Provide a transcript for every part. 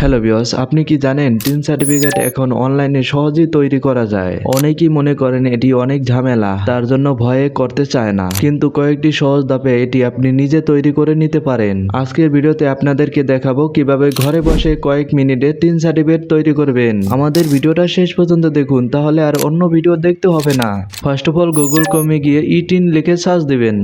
Hello বিয়স আপনি কি জানেন টিন সার্টিফিকেট এখন অনলাইনে সহজেই তৈরি করা যায়? অনেকেই মনে করেন এটি অনেক ঝামেলা, তার জন্য ভয়ে করতে চায় না। কিন্তু কয়েকটি সহজ ধাপে এটি আপনি নিজে তৈরি করে নিতে পারেন। আজকের ভিডিওতে আপনাদেরকে দেখাবো কীভাবে ঘরে বসে কয়েক মিনিটে টিন সার্টিফিকেট তৈরি করবেন। আমাদের ভিডিওটা শেষ পর্যন্ত দেখুন, তাহলে আর অন্য ভিডিও দেখতে হবে না। ফার্স্ট অফ অল গুগল কমে গিয়ে ই টিন লিখে সার্চ দিবেন।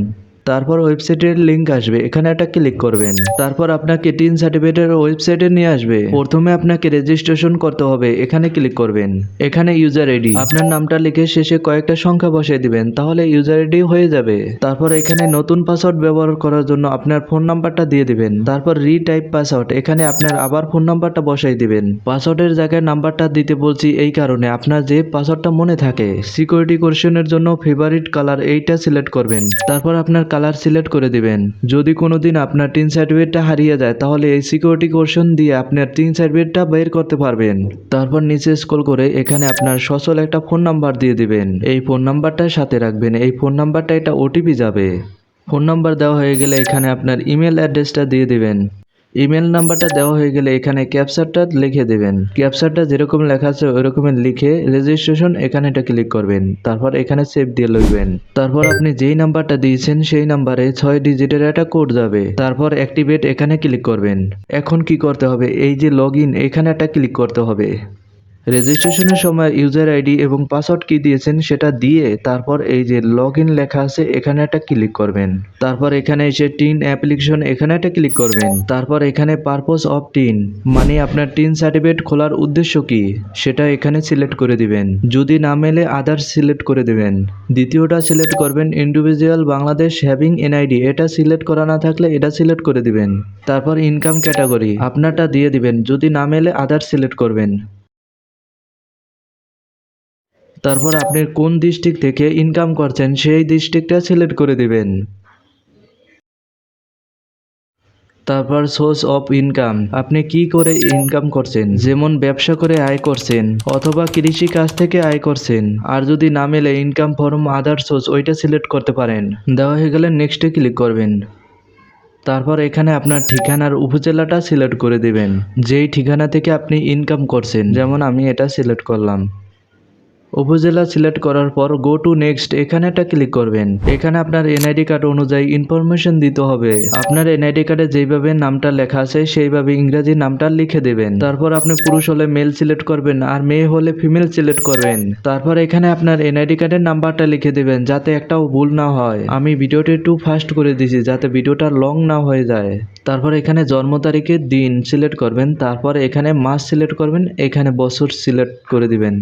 তারপর ওয়েবসাইটের লিংক আসবে, এখানে একটা ক্লিক করবেন। তারপর আপনাকে টিন সার্টিফিকেটের ওয়েবসাইটে নিয়ে আসবে। প্রথমে আপনাকে রেজিস্ট্রেশন করতে হবে, এখানে ক্লিক করবেন। এখানে ইউজার আইডি আপনার নামটা লিখে শেষে কয়েকটা সংখ্যা বসিয়ে দিবেন, তাহলে ইউজার আইডি হয়ে যাবে। তারপর এখানে নতুন পাসওয়ার্ড ব্যবহার করার জন্য আপনার ফোন নাম্বারটা দিয়ে দিবেন। তারপর রিটাইপ পাসওয়ার্ড এখানে আপনার আবার ফোন নাম্বারটা বসাই দিবেন। পাসওয়ার্ডের জায়গায় নাম্বারটা দিতে বলছি এই কারণে আপনার যে পাসওয়ার্ডটা মনে থাকে সিকিউরিটি কোশ্চেনের জন্য ফেভারিট কালার এইটা সিলেক্ট করবেন। তারপর আপনার কালার সিলেক্ট করে দিবেন। যদি কোনো দিন আপনার টিন সার্টিফিকেটটা হারিয়ে যায়, তাহলে এই সিকিউরিটি কোশ্চেন দিয়ে আপনার টিন সার্টিফিকেটটা বের করতে পারবেন। তারপর নিচে স্ক্রল করে এখানে আপনার সচল একটা ফোন নাম্বার দিয়ে দিবেন। এই ফোন নাম্বারটা সাথে রাখবেন। এই ফোন নাম্বারটা এটা ওটিপি যাবে। ফোন নাম্বার দেওয়া হয়ে গেলে এখানে আপনার ইমেল অ্যাড্রেসটা দিয়ে দিবেন। ইমেল নাম্বারটা দেওয়া হয়ে গেলে এখানে ক্যাপচারটা লিখে দেবেন। ক্যাপচারটা যেরকম লেখা আছে ওই রকমের লিখে রেজিস্ট্রেশন এখানে এটা ক্লিক করবেন। তারপর এখানে সেভ দিয়ে লিখবেন। তারপর আপনি যেই নাম্বারটা দিয়েছেন সেই নাম্বারে ছয় ডিজিটের একটা কোড যাবে। তারপর অ্যাক্টিভেট এখানে ক্লিক করবেন। এখন কি করতে হবে? এই যে লগ এখানে একটা ক্লিক করতে হবে। রেজিস্ট্রেশনের সময় ইউজার আইডি এবং পাসওয়ার্ড কি দিয়েছেন সেটা দিয়ে তারপর এই যে লগ ইন লেখা আছে, এখানে একটা ক্লিক করবেন। তারপর এখানে এসে টিন অ্যাপ্লিকেশন, এখানে একটা ক্লিক করবেন। তারপর এখানে পারপোজ অফ টিন মানে আপনার টিন সার্টিফিকেট খোলার উদ্দেশ্য কি, সেটা এখানে সিলেক্ট করে দিবেন। যদি না মেলে আদার্স সিলেক্ট করে দিবেন। দ্বিতীয়টা সিলেক্ট করবেন ইন্ডিভিজুয়াল বাংলাদেশ হ্যাভিং এনআইডি এটা সিলেক্ট করা না থাকলে এটা সিলেক্ট করে দিবেন। তারপর ইনকাম ক্যাটাগরি আপনারটা দিয়ে দিবেন। যদি না মেলে আদার্স সিলেক্ট করবেন। তারপর আপনি কোন ডিস্ট্রিক্ট থেকে ইনকাম করছেন, সেই ডিস্ট্রিক্টটা সিলেক্ট করে দিবেন। তারপর সোর্স অফ ইনকাম আপনি কি করে ইনকাম করছেন? যেমন ব্যবসা করে আয় করছেন, অথবা কৃষি কাজ থেকে আয় করছেন, আর যদি না মেলে ইনকাম ফর্ম আদার সোর্স ওইটা সিলেক্ট করতে পারেন। দেওয়া হয়ে গেলে নেক্সটে ক্লিক করবেন। তারপর এখানে আপনার ঠিকানার উপজেলাটা সিলেক্ট করে দিবেন। যেই ঠিকানা থেকে আপনি ইনকাম করছেন, যেমন আমি এটা সিলেক্ট করলাম। উপজেলা সিলেক্ট করার পর গো টু নেক্সট এখানে একটা ক্লিক করবেন। এখানে আপনার এনআইডি কার্ড অনুযায়ী ইনফরমেশন দিতে হবে। আপনার এনআইডি কার্ডে যেইভাবে নামটা লেখা আছে, সেইভাবে ইংরেজি নামটা লিখে দেবেন। তারপর আপনি পুরুষ হলে মেল সিলেক্ট করবেন আর মেয়ে হলে ফিমেল সিলেক্ট করবেন। তারপর এখানে আপনার এনআইডি কার্ডের নাম্বারটা লিখে দেবেন, যাতে একটাও ভুল না হয়। আমি ভিডিওটি একটু ফাস্ট করে দিছি, যাতে ভিডিওটা লং না হয়ে যায়। তারপর এখানে জন্ম তারিখের দিন সিলেক্ট করবেন, তারপর এখানে মাস সিলেক্ট করবেন, এখানে বছর সিলেক্ট করে দিবেন।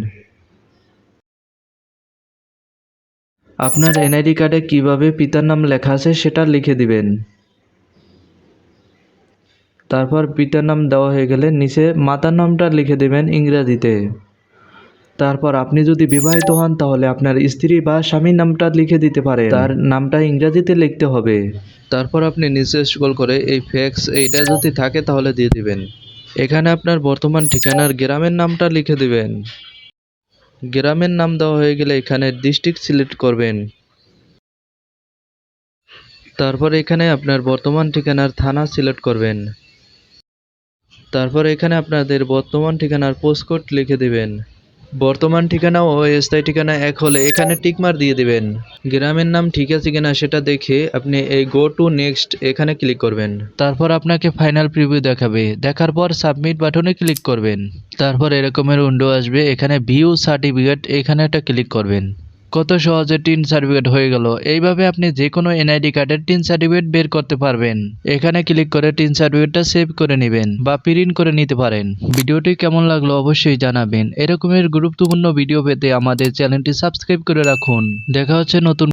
আপনার এনআইডি কার্ডে কীভাবে পিতার নাম লেখা আছে সেটা লিখে দিবেন। তারপর পিতার নাম দেওয়া হয়ে গেলে নিচে মাতার নামটা লিখে দেবেন ইংরেজিতে। তারপর আপনি যদি বিবাহিত হন তাহলে আপনার স্ত্রী বা স্বামীর নামটা লিখে দিতে পারে তার নামটা ইংরেজিতে লিখতে হবে। তারপর আপনি নিচে স্ক্রল করে এই ফ্যাক্স এইটা যদি থাকে তাহলে দিয়ে দিবেন। এখানে আপনার বর্তমান ঠিকানার গ্রামের নামটা লিখে দিবেন। গ্রামের নাম দেওয়া হয়ে গেলে এখানে ডিস্ট্রিক্ট সিলেক্ট করবেন। তারপর এখানে আপনার বর্তমান ঠিকানার থানা সিলেক্ট করবেন। তারপর এখানে আপনাদের বর্তমান ঠিকানার পোস্টকোড লিখে দিবেন। বর্তমান ঠিকানা ও স্থায়ী ঠিকানা এক হলে এখানে টিকমার দিয়ে দিবেন। গ্রামের নাম ঠিক আছে কিনা সেটা দেখে আপনি এই গো টু নেক্সট এখানে ক্লিক করবেন। তারপর আপনাকে ফাইনাল প্রিভিউ দেখাবে। দেখার পর সাবমিট বাটনে ক্লিক করবেন। তারপর এরকমের উইন্ডো আসবে। এখানে ভিউ সার্টিফিকেট এখানে একটা ক্লিক করবেন। কত সহজে টিন সার্টিফিকেট হয়ে গেল। এইভাবে আপনি যে কোনো এনআইডি কার্ডের টিন সার্টিফিকেট বের করতে পারবেন। এখানে ক্লিক করে টিন সার্টিফিকেটটা সেভ করে নেবেন বা প্রিন্ট করে নিতে পারেন। ভিডিওটি কেমন লাগল অবশ্যই জানাবেন। এরকমের গুরুত্বপূর্ণ ভিডিও পেতে আমাদের চ্যানেলটি সাবস্ক্রাইব করে রাখুন। দেখা হচ্ছে নতুন